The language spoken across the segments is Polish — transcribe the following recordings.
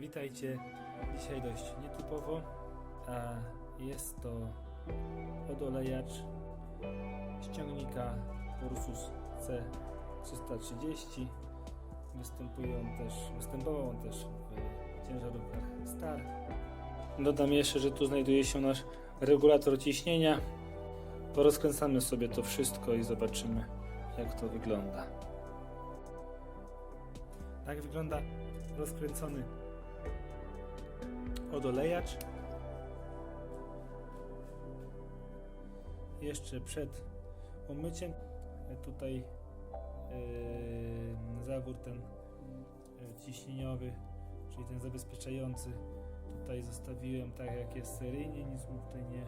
Witajcie. Dzisiaj dość nietypowo, a jest to odolejacz ściągnika Ursus C330. Występuje on też, występował on też w ciężarówkach Star. Dodam jeszcze, że tu znajduje się nasz regulator ciśnienia. Porozkręcamy sobie to wszystko i zobaczymy jak to wygląda. Tak wygląda rozkręcony odolejacz. Jeszcze przed umyciem e, tutaj yy, zawór ten e, ciśnieniowy, czyli ten zabezpieczający tutaj zostawiłem tak jak jest seryjnie, nic mu tutaj nie,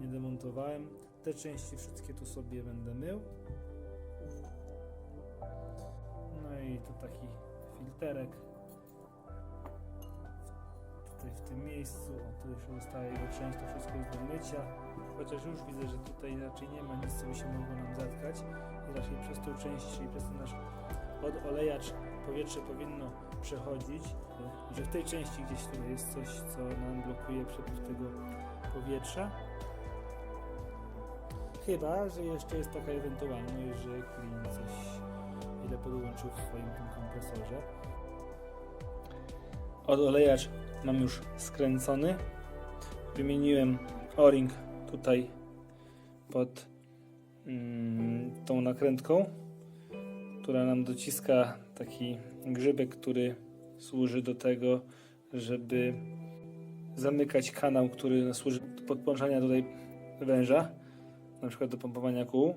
nie demontowałem. Te części wszystkie tu sobie będę mył. No i tu taki filterek tym miejscu, o, tu jeszcze zostaje jego część, to wszystko jest do mycia, chociaż już widzę, że tutaj raczej nie ma nic, co by się mogło nam zatkać i raczej przez tą część, czyli przez ten nasz odolejacz powietrze powinno przechodzić że w tej części gdzieś tutaj jest coś, co nam blokuje przepływ tego powietrza. Chyba, że jeszcze jest taka ewentualność, że klient coś źle podłączył w swoim tym kompresorze. Odolejacz mam już skręcony. Wymieniłem o-ring tutaj pod mm, tą nakrętką, która nam dociska taki grzybek, który służy do tego, żeby zamykać kanał, który służy do podłączania tutaj węża, na przykład do pompowania kół.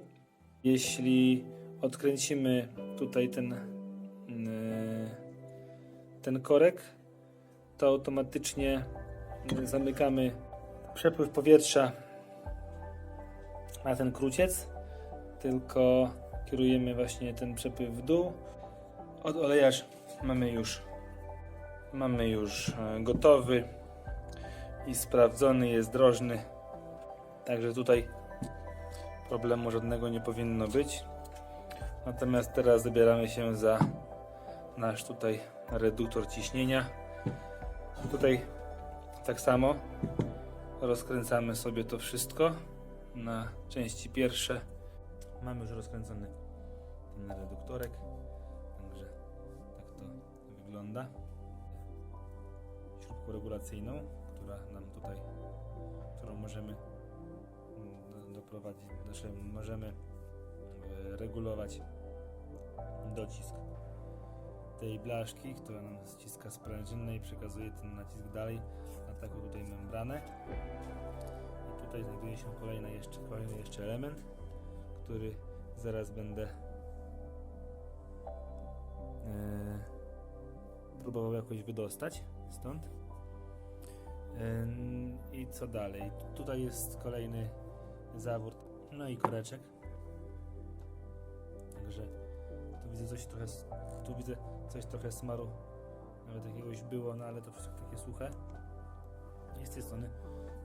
Jeśli odkręcimy tutaj ten, mm, ten korek, to automatycznie zamykamy przepływ powietrza na ten kruciec, tylko kierujemy właśnie ten przepływ w dół. Od olejacz mamy już mamy już e, gotowy i sprawdzony jest drożny. Także tutaj problemu żadnego nie powinno być. Natomiast teraz zabieramy się za nasz tutaj reduktor ciśnienia. Tutaj tak samo rozkręcamy sobie to wszystko na części pierwsze. Mamy już rozkręcony ten reduktorek, także tak to wygląda. Śrubką regulacyjną, która nam tutaj, którą możemy doprowadzić, znaczy możemy e, regulować docisk tej blaszki, która nam ściska sprężynę i przekazuje ten nacisk dalej na taką tutaj membranę. I tutaj znajduje się kolejny jeszcze, kolejny jeszcze element, który zaraz będę e, próbował jakoś wydostać stąd. Ym, I co dalej? Tutaj jest kolejny zawór, no i koreczek. Także widzę coś trochę, tu widzę coś trochę smaru, nawet jakiegoś było, no ale to wszystko takie suche. I z tej strony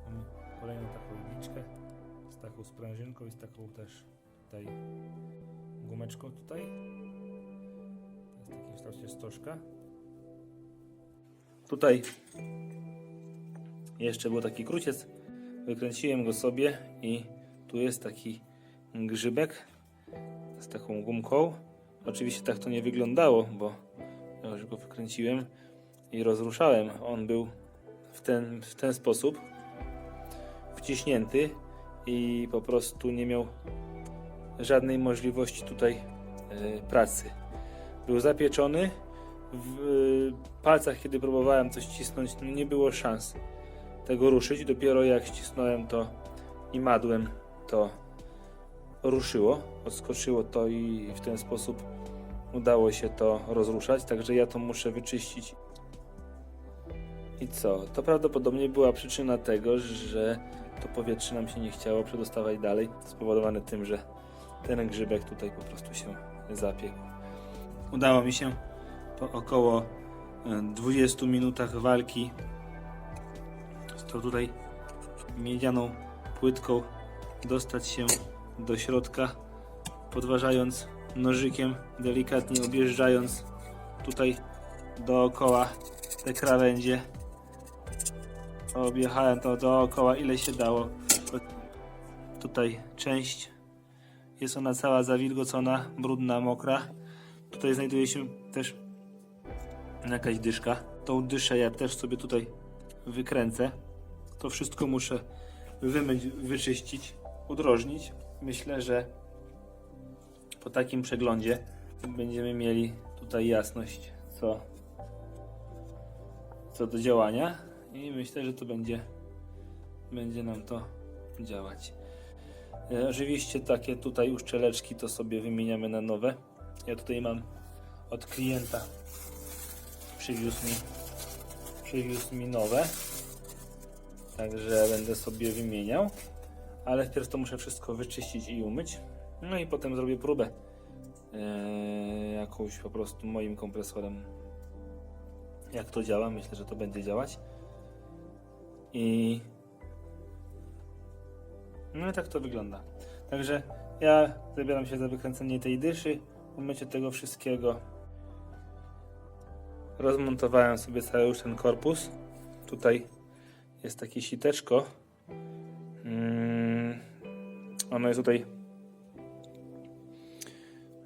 mamy kolejną taką igliczkę z taką sprężynką i z taką też tutaj gumeczką tutaj. To jest taki kształcie stożka. Tutaj jeszcze był taki kruciec, wykręciłem go sobie i tu jest taki grzybek z taką gumką. Oczywiście tak to nie wyglądało, bo ja już go wykręciłem i rozruszałem. On był w ten, w ten sposób wciśnięty i po prostu nie miał żadnej możliwości tutaj e, pracy. Był zapieczony. W e, palcach, kiedy próbowałem coś cisnąć, no nie było szans tego ruszyć. Dopiero jak ścisnąłem to i madłem, to ruszyło, odskoczyło to i w ten sposób udało się to rozruszać. Także ja to muszę wyczyścić. I co? To prawdopodobnie była przyczyna tego, że to powietrze nam się nie chciało przedostawać dalej, spowodowane tym, że ten grzybek tutaj po prostu się zapiekł. Udało mi się po około e, 20 minutach walki z tą tutaj miedzianą płytką dostać się do środka, podważając nożykiem, delikatnie objeżdżając tutaj dookoła te krawędzie. Objechałem to dookoła ile się dało. Tutaj część jest ona cała zawilgocona, brudna, mokra. Tutaj znajduje się też jakaś dyszka. Tą dyszę ja też sobie tutaj wykręcę. To wszystko muszę wymyć, wyczyścić, udrożnić. Myślę, że po takim przeglądzie będziemy mieli tutaj jasność co, co do działania i myślę, że to będzie, będzie nam to działać. E, Oczywiście takie tutaj uszczeleczki to sobie wymieniamy na nowe. Ja tutaj mam od klienta przywiózł mi, przywiózł mi nowe. Także będę sobie wymieniał. Ale wpierw to muszę wszystko wyczyścić i umyć. No i potem zrobię próbę. Eee, jakąś po prostu moim kompresorem. Jak to działa? Myślę, że to będzie działać. I no i tak to wygląda. Także ja zabieram się za wykręcenie tej dyszy, umycie tego wszystkiego. Rozmontowałem sobie cały już ten korpus. Tutaj jest takie siteczko. Mm, ono jest tutaj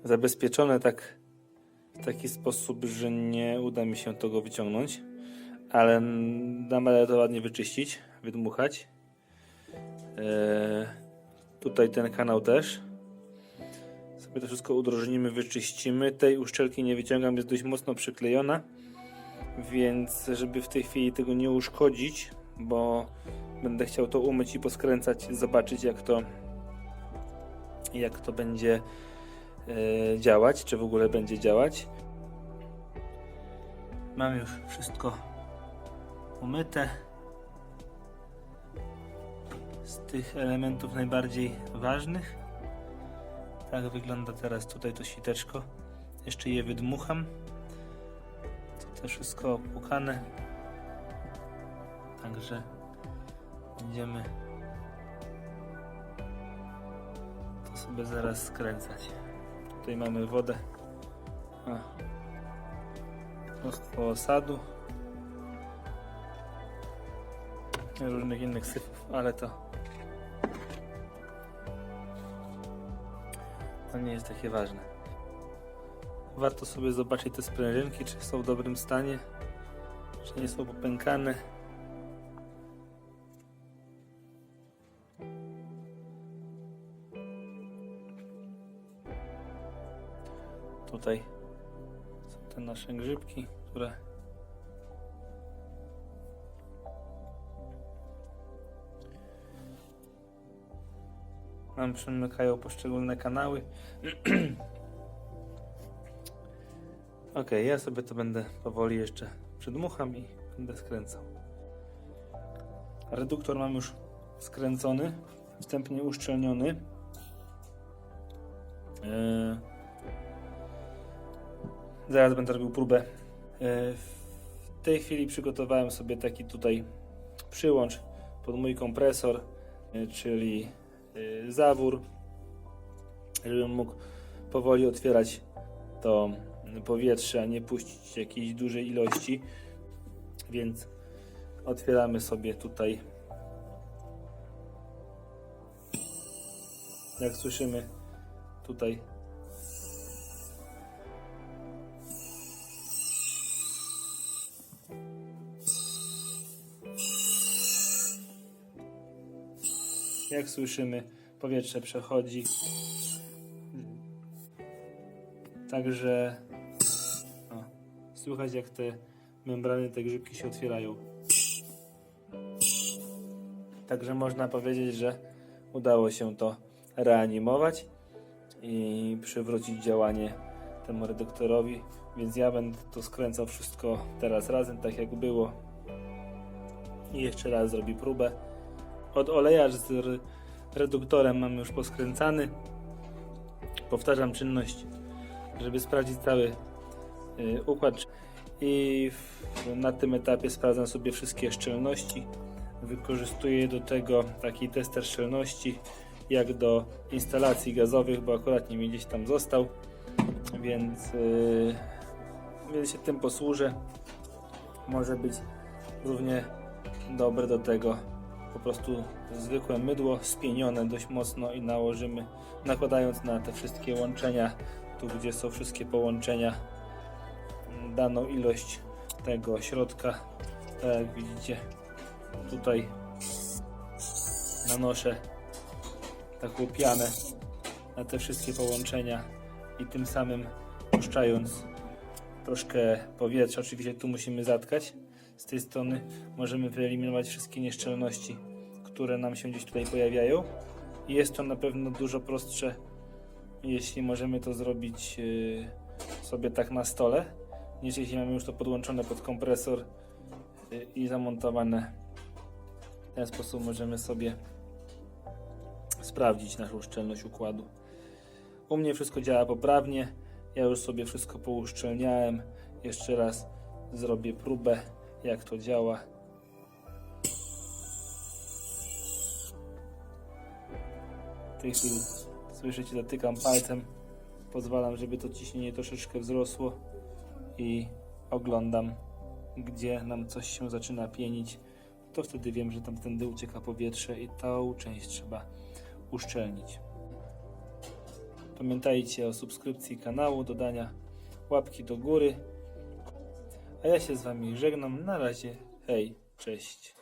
zabezpieczone tak w taki sposób, że nie uda mi się tego wyciągnąć, ale dam radę to ładnie wyczyścić, wydmuchać. Eee, tutaj ten kanał też. Sobie to wszystko udrożnimy, wyczyścimy. Tej uszczelki nie wyciągam, jest dość mocno przyklejona, więc żeby w tej chwili tego nie uszkodzić, bo będę chciał to umyć i poskręcać, zobaczyć jak to jak to będzie działać, czy w ogóle będzie działać. Mam już wszystko umyte z tych elementów najbardziej ważnych. Tak wygląda teraz tutaj to siteczko. Jeszcze je wydmucham. To wszystko opłukane. Także będziemy to sobie zaraz skręcać. Tutaj mamy wodę. A. Mnóstwo osadu. Różnych innych syfów, ale to to nie jest takie ważne. Warto sobie zobaczyć te sprężynki, czy są w dobrym stanie, czy nie są popękane. Tutaj są te nasze grzybki, które nam przemykają poszczególne kanały. ok, ja sobie to będę powoli jeszcze przedmucham i będę skręcał. Reduktor mam już skręcony, wstępnie uszczelniony. Yy, Zaraz będę robił próbę. E, W tej chwili przygotowałem sobie taki tutaj przyłącz pod mój kompresor, e, czyli e, zawór, żebym mógł powoli otwierać to powietrze, a nie puścić jakiejś dużej ilości. Więc otwieramy sobie tutaj. Jak słyszymy, tutaj Jak słyszymy, powietrze przechodzi. Także o, słychać jak te membrany, te grzybki się otwierają. Także można powiedzieć, że udało się to reanimować i przywrócić działanie temu reduktorowi. Więc ja będę to skręcał wszystko teraz razem, tak jak było. I jeszcze raz zrobię próbę. Od oleja z reduktorem mam już poskręcany. Powtarzam czynność, żeby sprawdzić cały y, układ. I na tym etapie sprawdzam sobie wszystkie szczelności. Wykorzystuję do tego taki tester szczelności, jak do instalacji gazowych, bo akurat nie mi gdzieś tam został, więc, y, więc się tym posłużę. może być równie dobre do tego. Po prostu zwykłe mydło spienione dość mocno i nałożymy, nakładając na te wszystkie łączenia, tu gdzie są wszystkie połączenia, daną ilość tego środka. Tak jak widzicie, tutaj nanoszę taką pianę na te wszystkie połączenia i tym samym puszczając troszkę powietrza. Oczywiście tu musimy zatkać. Z tej strony możemy wyeliminować wszystkie nieszczelności, które nam się gdzieś tutaj pojawiają. I jest to na pewno dużo prostsze, jeśli możemy to zrobić yy, sobie tak na stole, niż jeśli mamy już to podłączone pod kompresor yy, i zamontowane. W ten sposób możemy sobie sprawdzić naszą szczelność układu. U mnie wszystko działa poprawnie. Ja już sobie wszystko pouszczelniałem. Jeszcze raz zrobię próbę, jak to działa. W tej chwili słyszycie, dotykam palcem. Pozwalam, żeby to ciśnienie troszeczkę wzrosło i oglądam, gdzie nam coś się zaczyna pienić. To wtedy wiem, że tamtędy ucieka powietrze i tą część trzeba uszczelnić. Pamiętajcie o subskrypcji kanału, dodania łapki do góry. A ja się z Wami żegnam. Na razie. Hej, cześć.